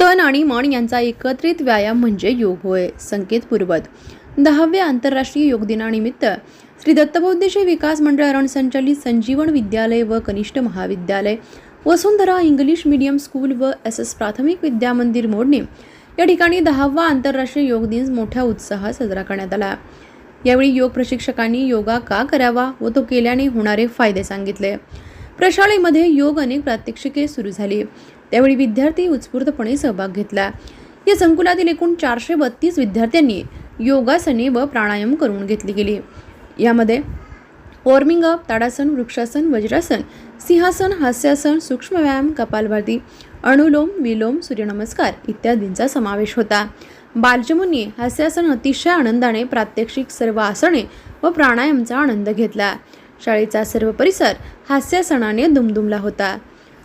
तन आणि मन यांचा एकत्रित व्यायाम म्हणजे योग होय संकेत पूर्वत दहाव्या आंतरराष्ट्रीय योग दिनानिमित्त श्री दत्तबौद्धेश्वर विकास मंडळ अरण संचालित संजीवन विद्यालय व कनिष्ठ महाविद्यालय वसुंधरा इंग्लिश मीडियम स्कूल व एस एस प्राथमिक विद्यामंदिर मोडणे या ठिकाणी दहावा आंतरराष्ट्रीय योग दिन मोठ्या उत्साहात साजरा करण्यात आला. यावेळी योग प्रशिक्षकांनी योगा का करावा व तो केल्याने होणारे फायदे सांगितले. प्रशालेमध्ये योग अनेक प्रात्यक्षिके सुरू झाली. त्यावेळी विद्यार्थी उत्स्फूर्तपणे सहभाग घेतला. या संकुलातील एकूण चारशे बत्तीस विद्यार्थ्यांनी योगासने व प्राणायाम करून घेतली गेली. यामध्ये वॉर्मिंग अप ताडासन वृक्षासन वज्रासन सिंहासन हास्यासन सूक्ष्म व्यायाम कपालभाती अणुलोम विलोम सूर्यनमस्कार इत्यादींचा समावेश होता. बालचमुनी हास्यासन अतिशय आनंदाने प्रात्यक्षिक सर्व आसने व प्राणायामचा आनंद घेतला. शाळेचा सर्व परिसर हास्यसणाने दुमदुमला होता.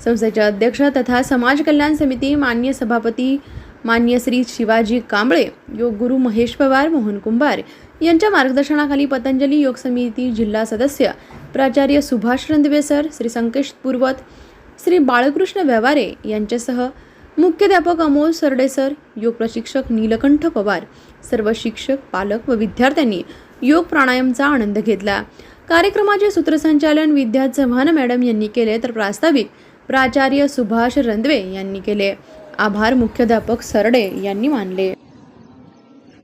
संस्थेचे अध्यक्ष तथा समाज कल्याण समिती मान्य सभापती मान्य श्री शिवाजी कांबळे योग गुरु महेश पवार मोहन कुंभार यांच्या मार्गदर्शनाखाली पतंजली योग समिती जिल्हा सदस्य प्राचार्य सुभाष रंधवे सर श्री संकेश पूर्वत श्री बाळकृष्ण व्यवहारे यांच्यासह मुख्याध्यापक अमोल सरडे सर योग प्रशिक्षक नीलकंठ पवार सर्व शिक्षक पालक व विद्यार्थ्यांनी योग प्राणायामचा आनंद घेतला. कार्यक्रमाचे सूत्रसंचालन विद्या चव्हाण मॅडम यांनी केले तर प्रास्ताविक प्राचार्य सुभाष रंदवे यांनी केले. आभार मुख्याध्यापक सरडे यांनी मानले.